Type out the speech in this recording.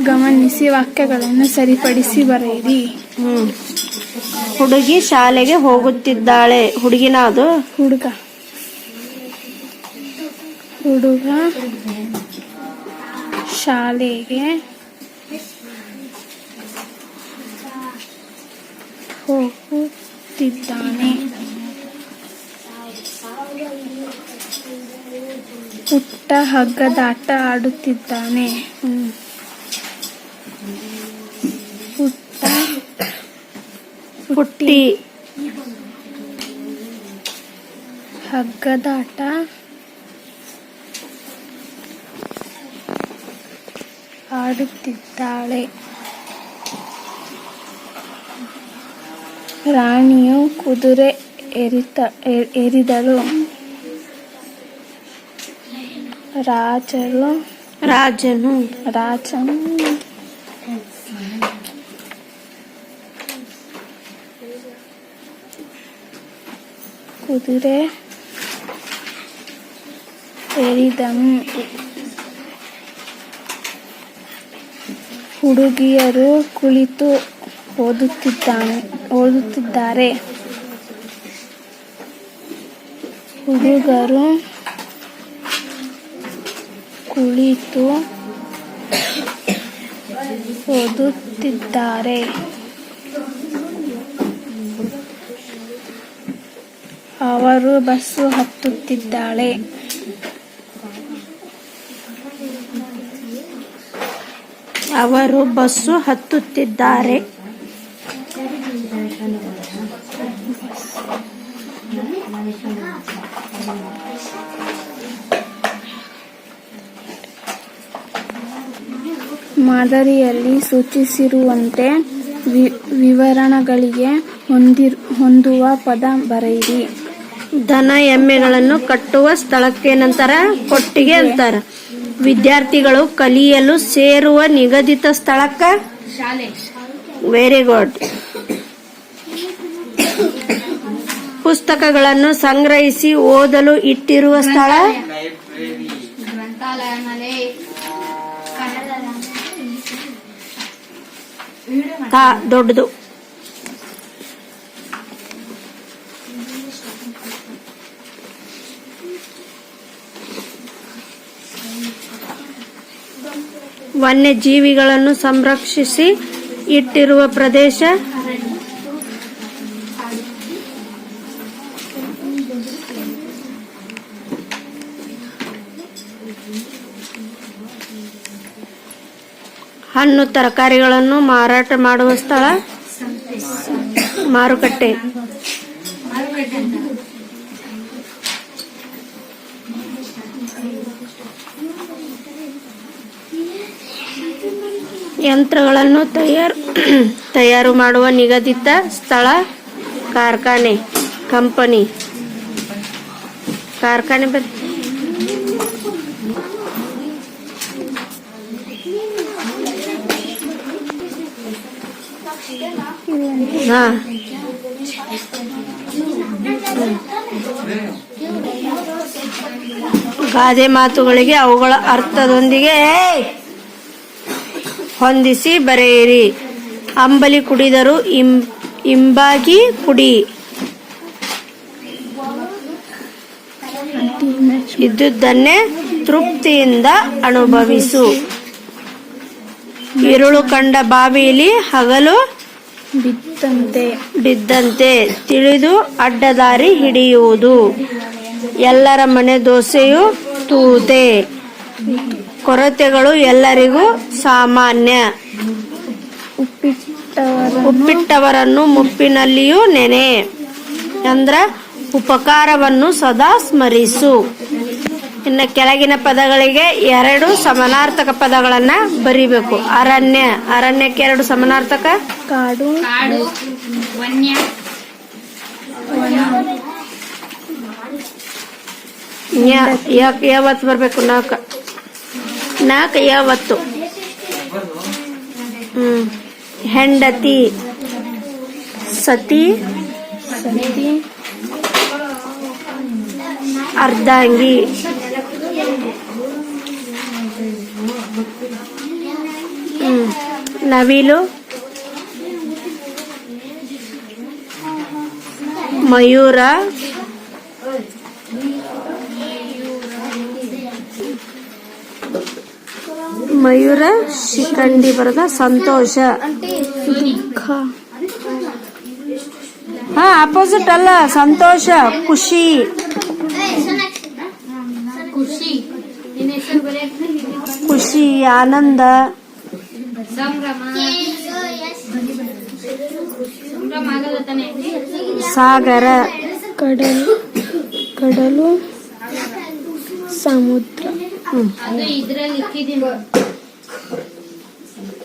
ಗಮನಿಸಿ ವಾಕ್ಯಗಳನ್ನು ಸರಿಪಡಿಸಿ ಬರೆಯಿರಿ. ಹುಡುಗಿ ಶಾಲೆಗೆ ಹೋಗುತ್ತಿದ್ದಾಳೆ. ಹುಡುಗಿನ ಅದು ಹುಡುಗ. ಹುಡುಗ ಶಾಲೆಗೆ ಹೋಗುತ್ತಿದ್ದಾನೆ. ಪುಟ್ಟ ಹಗ್ಗದಾಟ ಆಡುತ್ತಿದ್ದಾನೆ. ಹ್ಮ್ ಪುಟ್ಟ ಪುಟ್ಟಿ ಹಗ್ಗದಾಟ ಆಡುತ್ತಿದ್ದಾಳೆ ರಾಣಿಯು ಕುದುರೆ ಏರಿತ ಏ- ಏರಿದಳು ರಾಜರು ರಾಜನು ರಾಜನು ಕುದುರೆ. ಏರಿದನು ಹುಡುಗಿಯರು ಕುಳಿತು ಓದುತ್ತಿದ್ದಾನೆ ಓದುತ್ತಿದ್ದಾರೆ. ಹುಡುಗರು ಕುಳಿತು ಓದುತ್ತಿದ್ದಾರೆ. ಅವರು ಬಸ್ಸು ಹತ್ತುತ್ತಿದ್ದಾಳೆ. ಅವರು ಬಸ್ಸು ಹತ್ತುತ್ತಿದ್ದಾರೆ. ಮಾದರಿಯಲ್ಲಿ ಸೂಚಿಸಿರುವಂತೆ ವಿವರಣೆಗಳಿಗೆ ಹೊಂದಿರ್ ಹೊಂದುವ ಪದ ಬರೆಯಿರಿ. ದನ ಎಮ್ಮೆಗಳನ್ನು ಕಟ್ಟುವ ಸ್ಥಳಕ್ಕೇನಂತಾರ? ಕೊಟ್ಟಿಗೆ ಅಂತಾರ. ವಿದ್ಯಾರ್ಥಿಗಳು ಕಲಿಯಲು ಸೇರುವ ನಿಗದಿತ ಸ್ಥಳಕ್ಕ? ವೆರಿ ಗುಡ್ ಪುಸ್ತಕಗಳನ್ನು ಸಂಗ್ರಹಿಸಿ ಓದಲು ಇಟ್ಟಿರುವ ಸ್ಥಳ? ದೊಡ್ಡದು. ವನ್ಯಜೀವಿಗಳನ್ನು ಸಂರಕ್ಷಿಸಿ ಇಟ್ಟಿರುವ ಪ್ರದೇಶ. ಹಣ್ಣು ತರಕಾರಿಗಳನ್ನು ಮಾರಾಟ ಮಾಡುವ ಸ್ಥಳ. ಮಾರುಕಟ್ಟೆ. ಯಂತ್ರಗಳನ್ನು ತಯಾರು ತಯಾರು ಮಾಡುವ ನಿಗದಿತ ಸ್ಥಳ ಕಾರ್ಖಾನೆ ಕಂಪನಿ. ಕಾರ್ಖಾನೆ ಹಾ. ಗಾದೆ ಮಾತುಗಳಿಗೆ ಅವುಗಳ ಅರ್ಥದೊಂದಿಗೆ ಹೊಂದಿಸಿ ಬರೆಯಿರಿ. ಅಂಬಲಿ ಕುಡಿದರು ಇಂ ಇಂಬಾಗಿ ಕುಡಿ. ಇದ್ದುದನ್ನೇ ತೃಪ್ತಿಯಿಂದ ಅನುಭವಿಸು. ಇರುಳು ಕಂಡ ಬಾವಿಯಲ್ಲಿ ಹಗಲು ಬಿದ್ದಂತೆ ಬಿದ್ದಂತೆ. ತಿಳಿದು ಅಡ್ಡದಾರಿ ಹಿಡಿಯುವುದು. ಎಲ್ಲರ ಮನೆ ದೋಸೆಯು ತೂತೆ. ಕೊರತೆಗಳು ಎಲ್ಲರಿಗೂ ಸಾಮಾನ್ಯ. ಉಪ್ಪಿಟ್ಟವರನ್ನು ಮುಪ್ಪಿನಲ್ಲಿಯೂ ನೆನೆ. ಅಂದ್ರ ಉಪಕಾರವನ್ನು ಸದಾ ಸ್ಮರಿಸು. ಇನ್ನು ಕೆಳಗಿನ ಪದಗಳಿಗೆ ಎರಡು ಸಮಾನಾರ್ಥಕ ಪದಗಳನ್ನ ಬರಿಬೇಕು. ಅರಣ್ಯ. ಅರಣ್ಯಕ್ಕೆ ಎರಡು ಸಮಾನಾರ್ಥಕ? ಕಾಡು. ಯ- ಯ- ಯಾವತ್ತು ಬರಬೇಕು? ನಾಲ್ಕು. ನಾಲ್ಕು ಯಾವತ್ತು? ಹೆಂಡತಿ. ಸತಿ. ಸತಿ ಅರ್ಧಾಂಗಿ ನವಿಲು. ಮಯೂರ. ಮಯೂರ ಶಿಖಂಡಿ ಬರದ ಸಂತೋಷ. ದುಃಖ ಹಾ ಅಪೋಸಿಟ್ ಅಲ್ಲ ಸಂತೋಷ ಖುಷಿ. ಖುಷಿ ಆನಂದ. ಸಾಗರ. ಕಡಲು ಕಡಲು ಸಮುದ್ರ. ಹ್ಮ್. ಅದು ಇದ್ರಲ್ಲಿ ಇಕ್ಕಿದೀನಿ